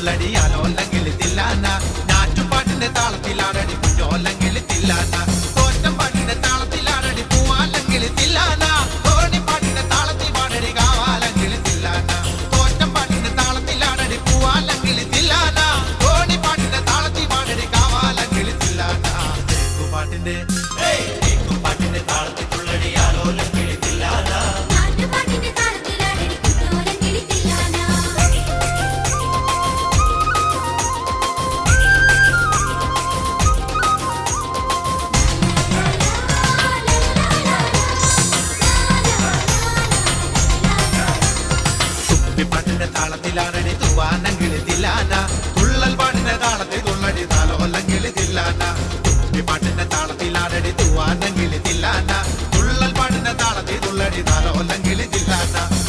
താളത്തിൽ തുമ്പിപ്പാട്ടിന്റെ താളത്തിലാണടി തൂവാനെങ്കിൽ തില്ലാന. തുള്ളൽ പാട്ടിന്റെ താളത്തിൽ തുള്ളടി താലോല്ലെങ്കിൽ തില്ലാന. പാട്ടിന്റെ താളത്തിലാണടി തൂവാനെങ്കിൽ തില്ലാന. തുള്ളൽ പാട്ടിന്റെ താളത്തിൽ തുള്ളടി താലോല്ലെങ്കിൽ തില്ലാന.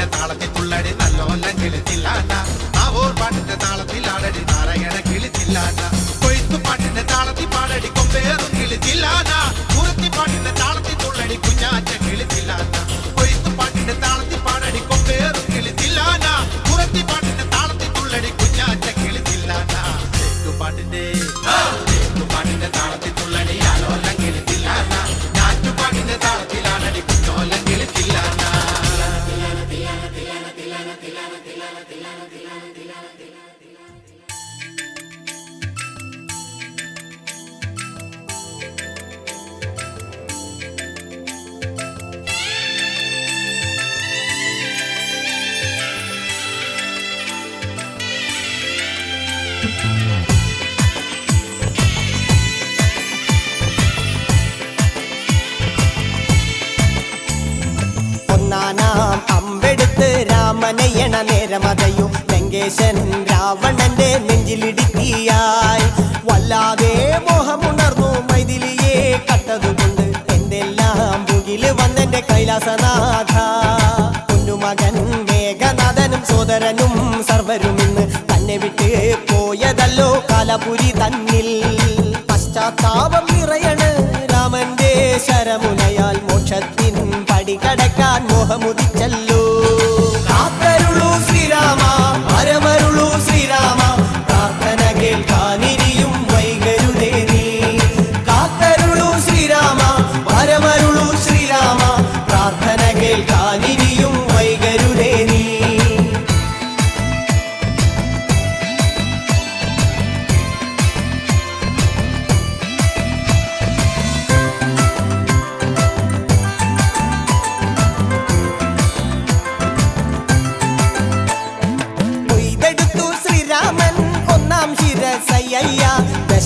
പാട്ടിന്റെ താളത്തിൽ തുള്ളടി നല്ലോലം കിളിത്തില്ലാന നാവോർ പാട്ടിന്റെ താളത്തിലാണടി നാരായണ കിളിച്ചില്ലാണ്ട കൊയ്ത്തു പാട്ടിന്റെ താളത്തിൽ പാടടി കൊമ്പേറും കിളിച്ചില്ലാണ്ട കുറുത്തി പാട്ടിന്റെ താളത്തിൽ തുള്ളടി കുഞ്ഞാറ്റ ഒന്നാനാം അമ്പെടുത്ത് രാമനയണ നേരമതയും ലങ്കേശൻ രാവണന്റെ നെഞ്ചിലിടുക്കിയായി വല്ലാതെ മോഹമുണർന്നു മൈതിലിയെ കട്ടതുകൊണ്ട് എന്തെല്ലാം മുകിൽ വന്നെന്റെ കൈലാസനാഥ. കാലപുരി തന്നിൽ പശ്ചാത്താപം നിറയണ്. രാമന്റെ ശരമുനയാൽ മോക്ഷത്തിൻ പടി കടക്കാൻ മോഹമുദിച്ചല്ലോ